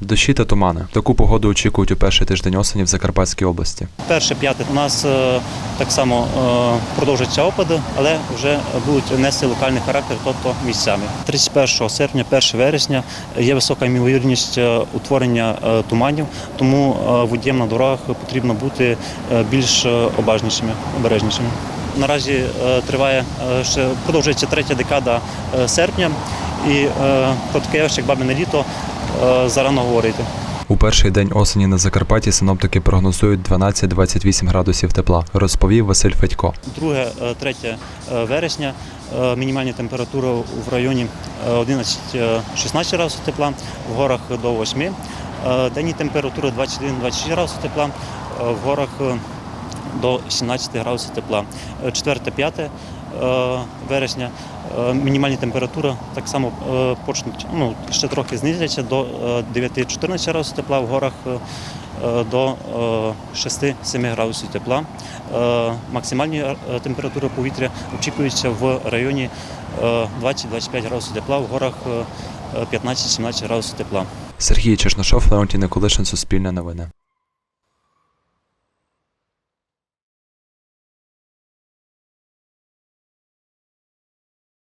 Дощі та тумани. Таку погоду очікують у перший тиждень осені в Закарпатській області. Перше п'яте у нас е, так само е, продовжаться опади, але вже будуть нести локальний характер, тобто місцями. 31 серпня, 1 вересня є висока ймовірність е, утворення туманів, тому водіям на дорогах потрібно бути більш обажнішими, обережнішими. Наразі триває ще продовжується третя декада серпня, і про явище, як бабине літо зарано говорити. У перший день осені на Закарпатті синоптики прогнозують 12-28 градусів тепла, розповів Василь Федько. 2-3 е, вересня е, мінімальна температура в районі е, 11-16 градусів тепла, в горах до 8. Е, Денні температури 21-26 градусів тепла, е, в горах е, до 17 градусів тепла. 4-5 вересня е, мінімальні температури так само е, почнуть ну, ще трохи знизяться до е, 9-14 градусів тепла, в горах е, е, до е, 6-7 градусів тепла. Е, Максимальні е, температури повітря очікуються в районі е, 20-25 градусів тепла, в горах е, 15-17 градусів тепла. Сергій Чешнашов, Леонтій Николишин, Суспільне новини.